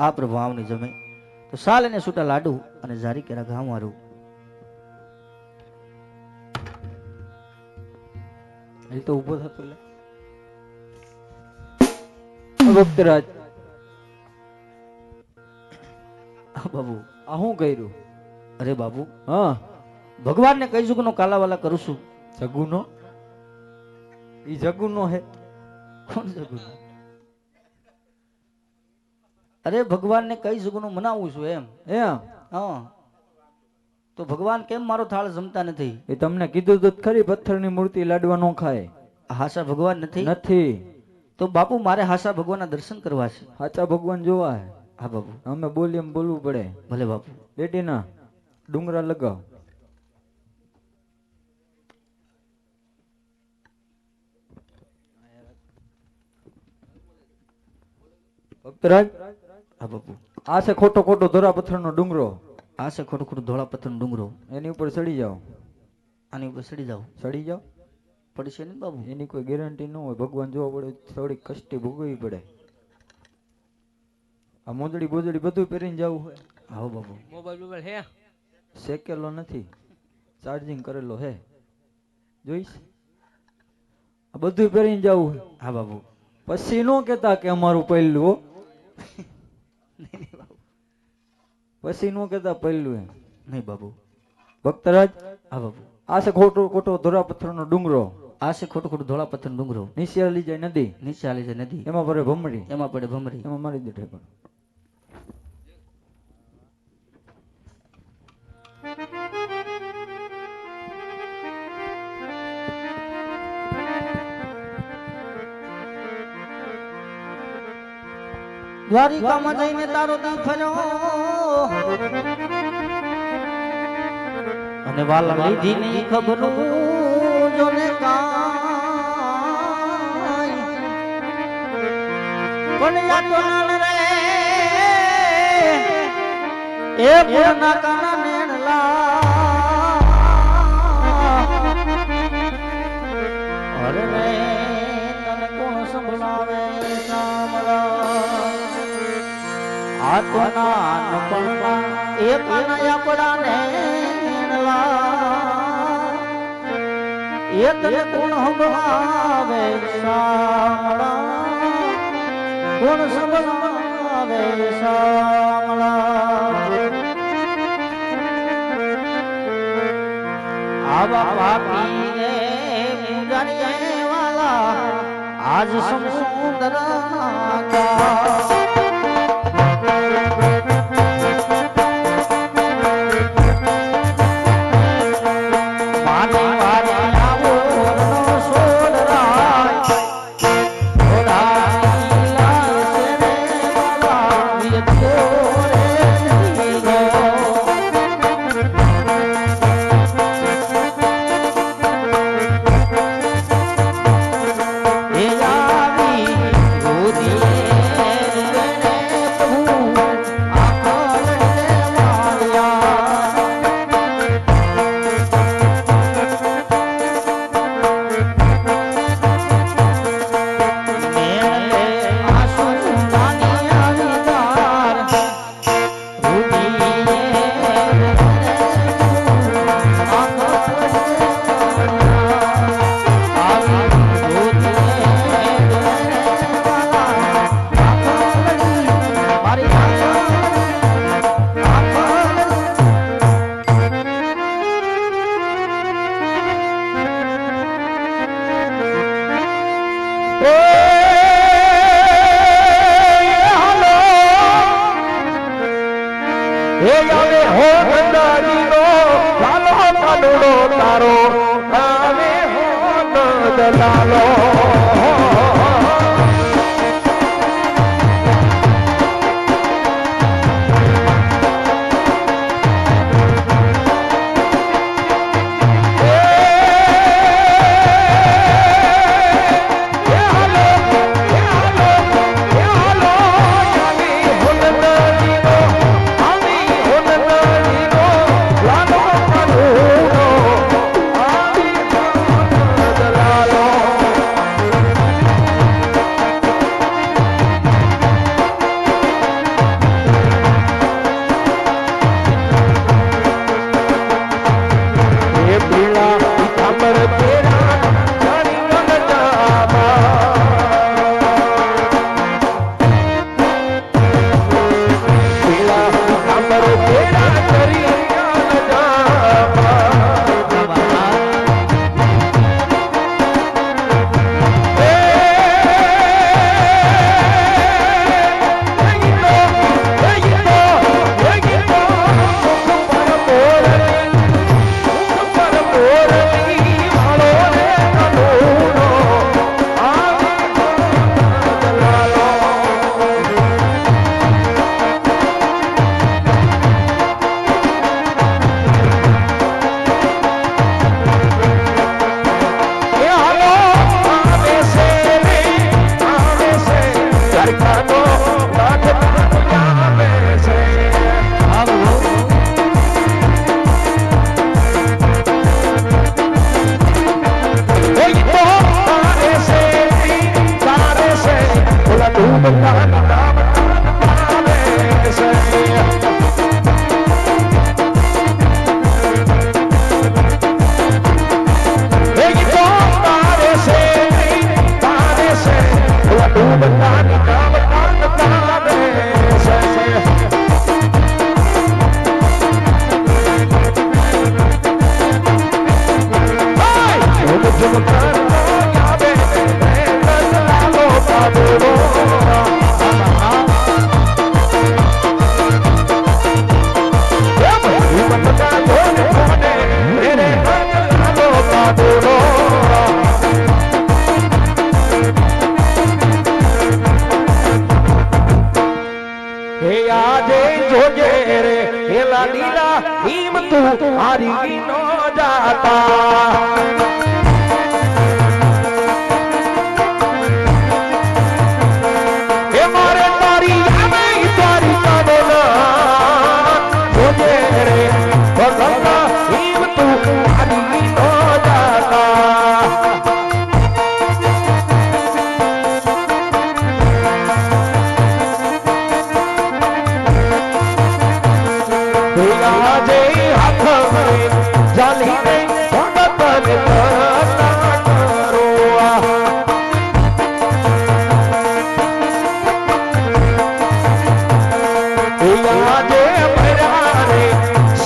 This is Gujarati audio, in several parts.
આ પ્રભાવની જમે. તો સાલ અને સૂટા લાડુ અને જારી કેરા ગામ વાળું એ તો ઊભો થતો લે. ભક્તરાજ. બાબુ આ શું કર્યું? અરે બાબુ હા. ભગવાનને કઈ જુગનો કાલાવાલા કરું છું? જગુનો? ઈ જગુનો હે. કોણ જગુનો? અરે ભગવાનને કઈ સુગનું મનાવું છું એમ? એમ? હા. તો ભગવાન કેમ મારો થાળ જમતા નથી? એ તમને કીધું તો ખરી પથ્થરની મૂર્તિ લાડવા નો ખાય. હાસા ભગવાન નથી? નથી. તો બાપુ મારે હાસા ભગવાનના દર્શન કરવા છે. હાચા ભગવાન જોવા હે. હા બાપુ. અમે બોલીએ બોલવું પડે. ભલે બાપુ. બેટીના ડુંગરા લગાવ. ભક્તરાજ? હા બાપુ. આ છે ખોટો ખોટો ધોરા પથ્થરનો ડુંગરો. આ છે ખોટું ખોટો ધોળા પથ્થરનો ડુંગરો. એની ઉપર ચડી જાઓ. આની ઉપર ચડી જાઓ. ચડી જાઓ? પડશે નહીં બાબુ? એની કોઈ ગેરંટી ન હોય. ભગવાન જોવા પડે થોડી કષ્ટી ભોગવવી પડે. આ મોજડી બોજડી બધું પહેરીને જવું હોય. આવો બાબુ. મોબાઈલ મોબાઈલ હે? શેકેલો નથી. ચાર્જિંગ કરેલો હે. જોઈશ? આ બધું પહેરીને જવું હોય. હા બાબુ. પછી નો કહેતા કે અમારું પહેલું પછી નો કહેતા પહેલું એમ. નહીં બાબુ. ભક્તરાજ? હા બાબુ. આ છે ખોટો ખોટો ધોરા પથ્થરનો ડુંગરો. આ છે ખોટું ખોટું ધોળા પથ્થરનો ડુંગરો. નીચે હલી જાય નદી. નીચે હાલી જાય નદી. એમાં પડે ભમરી. એમાં પડે ભમરી. એમાં મારી દે ઠેકાણું. દ્વારિકામાં જઈને તારો દી ફર્યો અને વાલા લીધી ની ખબર જોને કાંઈ. પણ યા તો રે. એ પૂર્ણા કાના નેણલા આ તો નાનપણમાં એ કાના આપણા નેણલા એ તને કોણ સંભળાવે સાંભળા કોણ સંભળાવે સાંભળા આવા પાપીને પૂજારીએ વાલા આજ સમુદ્ર નાગા હે આવે હો ગંગાજીનો લાલો કાનુડો તારો આવે હો નંદ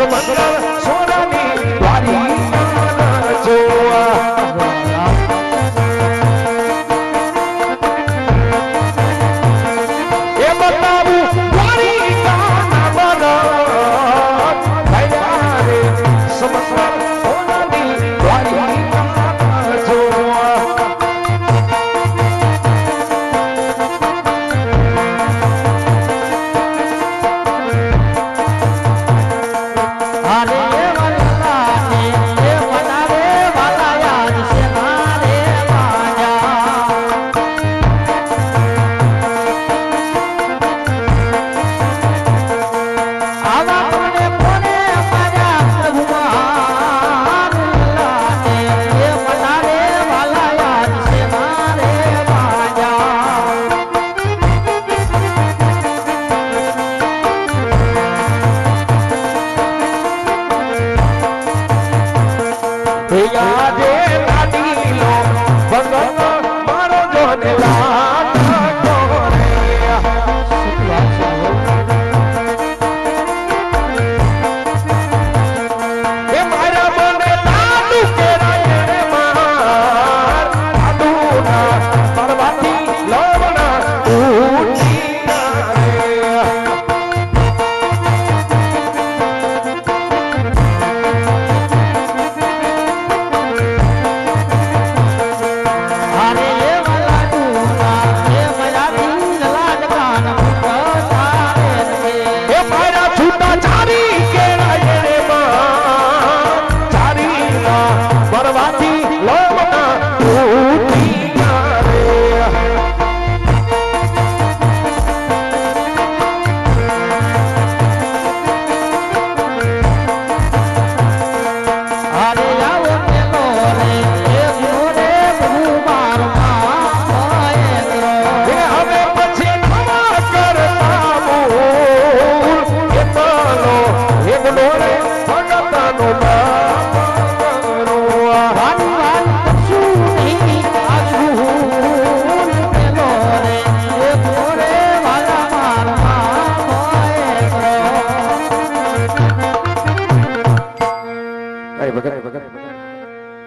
સમાન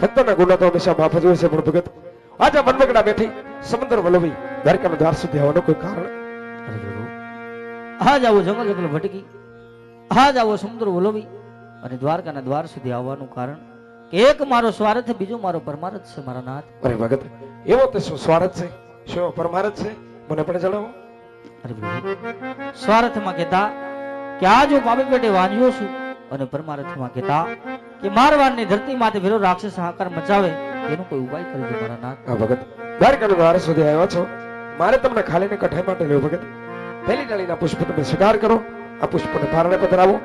ભક્તોના ગુના તો હંમેશા માફ જ હોય છે પણ ભગત. આજે મનમગડા બેઠી સમંદર વલવી દ્વારકાના દ્વાર સુધી આવવાનું કોઈ કારણ? આજ આવો જંગલ જંગલ ભટકી. આજ આવો સમુદ્ર વલોવી અને દ્વારકાના દ્વાર સુધી આવવાનું કારણ કે એક મારો સ્વાર્થ બીજો મારો પરમાર્થ છે મારા નાથ. અરે ભગત એવો તે શું સ્વાર્થ છે? શું પરમારથ છે? મને પણ જણાવો. અરે સ્વાર્થમાં કહેતા કે આજ હું પાપી પેટે વાંજ્યો છું. અને પરમારથમાં કહેતા કે મારવાડની ધરતી માટે ભેરો રાક્ષસ હાકાર મચાવે એનો કોઈ ઉપાય કરજો મારા નાથ. આ ભગત. દ્વારકાના દ્વાર સુધી આવ્યા છો. મારે તમને ખાલીને કઠાઈ માટે લેવું ભગત. પહેલી ડાળીના પુષ્પ તમે સ્વીકાર કરો આ પુષ્પને ભારણે પધરાવો.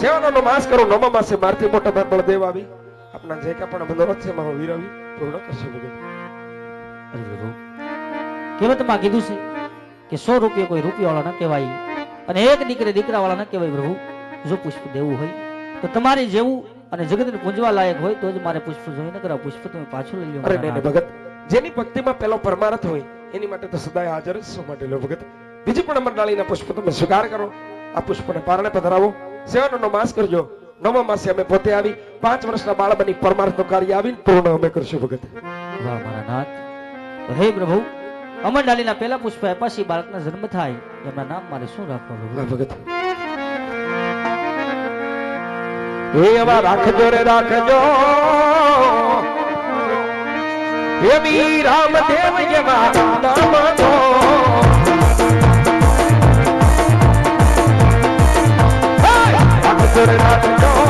સેવાનો માસ કરો નવમા માસે મારથી મોટા ભાઈ બળદેવ આવી. આપના જે કાંઈ પણ બંદોબસ્ત છે મારો વીર આવી પૂર્ણ કરશે ભગત. અરે પ્રભુ કહેવતમાં કીધું છે કે સો રૂપિયા કોઈ રૂપિયાવાળા ન કહેવાય અને એક દીકરે દીકરાવાળા ન કહેવાય પ્રભુ. જો પુષ્પ દેવું હોય તો તમારે જેવું અને જગતને પૂંજવા લાયક હોય તો જ મારે પુષ્પ જોઈને કરા પુષ્પ તમે પાછું લઈ લો અરે નહીં નહીં ભગત જેની ભક્તિમાં પેલો પરમાર્થ હોય એની માટે તો સદાય હાજર જ માટે લો ભગત. બીજી પણ અમરનાળીના પુષ્પ તમે સ્વીકાર કરો આ પુષ્પને પારણે પધરાવો. સેવાનો માસ કરજો. નવમા માસે અમે પોતે આવી પાંચ વર્ષના બાળ બની પરમાર્થનું કાર્ય આવીને પૂર્ણ અમે કરશું ભગત. વાહ મારા નાથ. હે પ્રભુ અમર ડાલીના પહેલા પુષ્પ આપ્યા બાળકના જન્મ થાય એમના નામ મારે શું રાખવાનું? ભગત. એ એવા રાખજો રે રાખજો એવી રામદેવ એવા નામનો! રાખજો રે રાખજો